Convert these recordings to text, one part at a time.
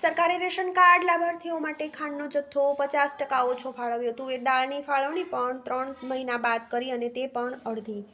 સરકારે ration card લાભાર્થીઓ માટે ખાંડનો જથ્થો પચાસ ટકા ઓછો ફાળવ્યો. એ દાળની ફાળવણી પણ ત્રણ મહિના બાદ કરી અને તે પણ અડધી.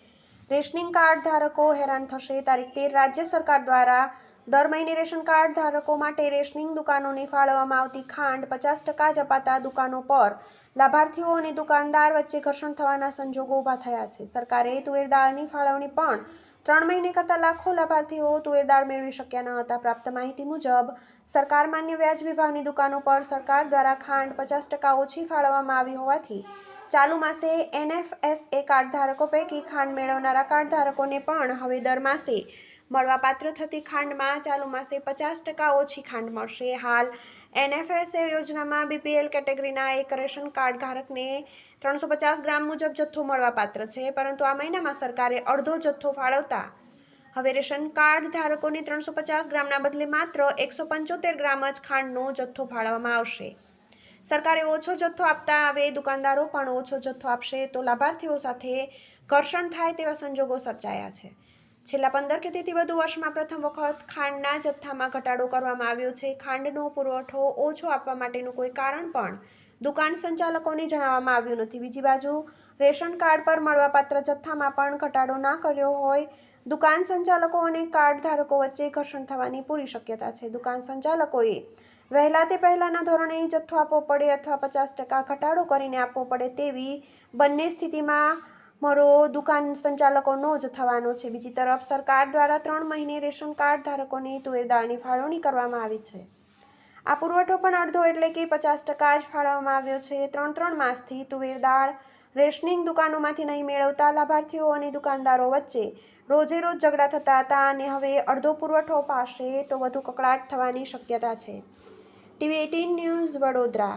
રેશનિંગ કાર્ડ ધારકો હેરાન થશે. તારીખ તેર રાજ્ય સરકાર દ્વારા દર મહિને રેશન કાર્ડ ધારકો માટે રેશનિંગ દુકાનોને ફાળવવામાં આવતી ખાંડ પચાસ ટકા જ અપાતા દુકાનો પર લાભાર્થીઓ અને દુકાનદાર વચ્ચે ઘર્ષણ થવાના સંજોગો ઊભા થયા છે. સરકારે તુવેર દાળની ફાળવણી પણ ત્રણ મહિને કરતાં લાખો લાભાર્થીઓ તુવેર દાળ મેળવી શક્યા ન હતા. પ્રાપ્ત માહિતી મુજબ, સરકાર માન્ય વ્યાજ વિભાગની દુકાનો પર સરકાર દ્વારા ખાંડ પચાસ ટકા ઓછી ફાળવવામાં આવી હોવાથી ચાલુ માસે એનએફએસએ કાર્ડ ધારકો પૈકી ખાંડ મેળવનારા કાર્ડધારકોને પણ હવે દર માસે મળવાપાત્ર થતી ખાંડમાં ચાલુ માસે પચાસ ટકા ઓછી ખાંડ મળશે. હાલ એનએફએસએ યોજનામાં બીપીએલ કેટેગરીના એક રેશન કાર્ડ ધારકને ત્રણસો પચાસ ગ્રામ મુજબ જથ્થો મળવાપાત્ર છે, પરંતુ આ મહિનામાં સરકારે અડધો જથ્થો ફાળવતા હવે રેશન કાર્ડ ધારકોને ત્રણસો પચાસ ગ્રામના બદલે માત્ર એકસો પંચોતેર ગ્રામ જ ખાંડનો જથ્થો ફાળવવામાં આવશે. સરકારે ઓછો જથ્થો આપતા હવે દુકાનદારો પણ ઓછો જથ્થો આપશે તો લાભાર્થીઓ સાથે ઘર્ષણ થાય તેવા સંજોગો સર્જાયા છે. છેલ્લા પંદર કે તેથી વધુ વર્ષમાં પ્રથમ વખત ખાંડના જથ્થામાં ઘટાડો કરવામાં આવ્યો છે. ખાંડનો પુરવઠો ઓછો આપવા માટેનું કોઈ કારણ પણ દુકાન સંચાલકોને જણાવવામાં આવ્યું નથી. બીજી બાજુ, રેશન કાર્ડ પર મળવાપાત્ર જથ્થામાં પણ ઘટાડો ના કર્યો હોય, દુકાન સંચાલકો અને કાર્ડ ધારકો વચ્ચે ઘર્ષણ થવાની પૂરી શક્યતા છે. દુકાન સંચાલકોએ વહેલા તે પહેલાંના ધોરણે જથ્થો આપવો પડે અથવા પચાસ ટકા ઘટાડો કરીને આપવો પડે તેવી બંને સ્થિતિમાં મરો દુકાન સંચાલકોનો જ થવાનો છે. બીજી તરફ, સરકાર દ્વારા ત્રણ મહિને રેશન કાર્ડ ધારકોને તુવેર દાળની ફાળવણી કરવામાં આવી છે. આ પુરવઠો પણ અડધો એટલે કે પચાસ ટકા જ ફાળવવામાં આવ્યો છે. ત્રણ ત્રણ માસથી તુવેર દાળ રેશનિંગ દુકાનોમાંથી નહીં મેળવતા લાભાર્થીઓ અને દુકાનદારો વચ્ચે રોજે રોજ ઝઘડા થતા હતા અને હવે અડધો પુરવઠો પાસે તો વધુ કકળાટ થવાની શક્યતા છે. TV eighteen news Vadodara